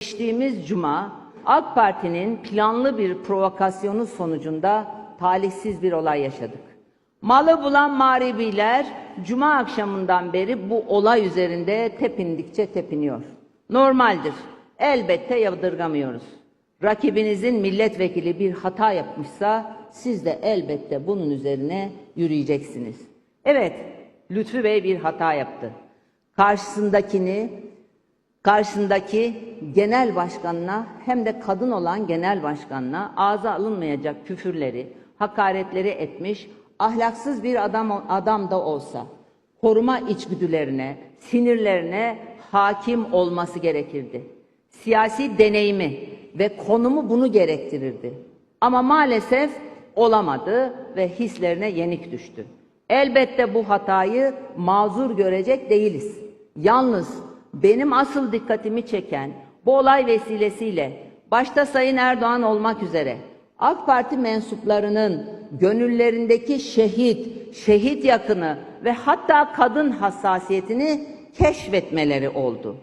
Geçtiğimiz cuma AK Parti'nin planlı bir provokasyonu sonucunda talihsiz bir olay yaşadık. Malı bulan mağribiler cuma akşamından beri bu olay üzerinde tepindikçe tepiniyor. Normaldir. Elbette yadırgamıyoruz. Rakibinizin milletvekili bir hata yapmışsa siz de elbette bunun üzerine yürüyeceksiniz. Evet, Lütfü Bey bir hata yaptı. Karşısındakini karşısındaki genel başkanına hem de kadın olan genel başkanına ağza alınmayacak küfürleri, hakaretleri etmiş, ahlaksız bir adam adam da olsa koruma içgüdülerine, sinirlerine hakim olması gerekirdi. Siyasi deneyimi ve konumu bunu gerektirirdi. Ama maalesef olamadı ve hislerine yenik düştü. Elbette bu hatayı mazur görecek değiliz. Yalnız benim asıl dikkatimi çeken bu olay vesilesiyle başta Sayın Erdoğan olmak üzere AK Parti mensuplarının gönüllerindeki şehit, şehit yakını ve hatta kadın hassasiyetini keşfetmeleri oldu.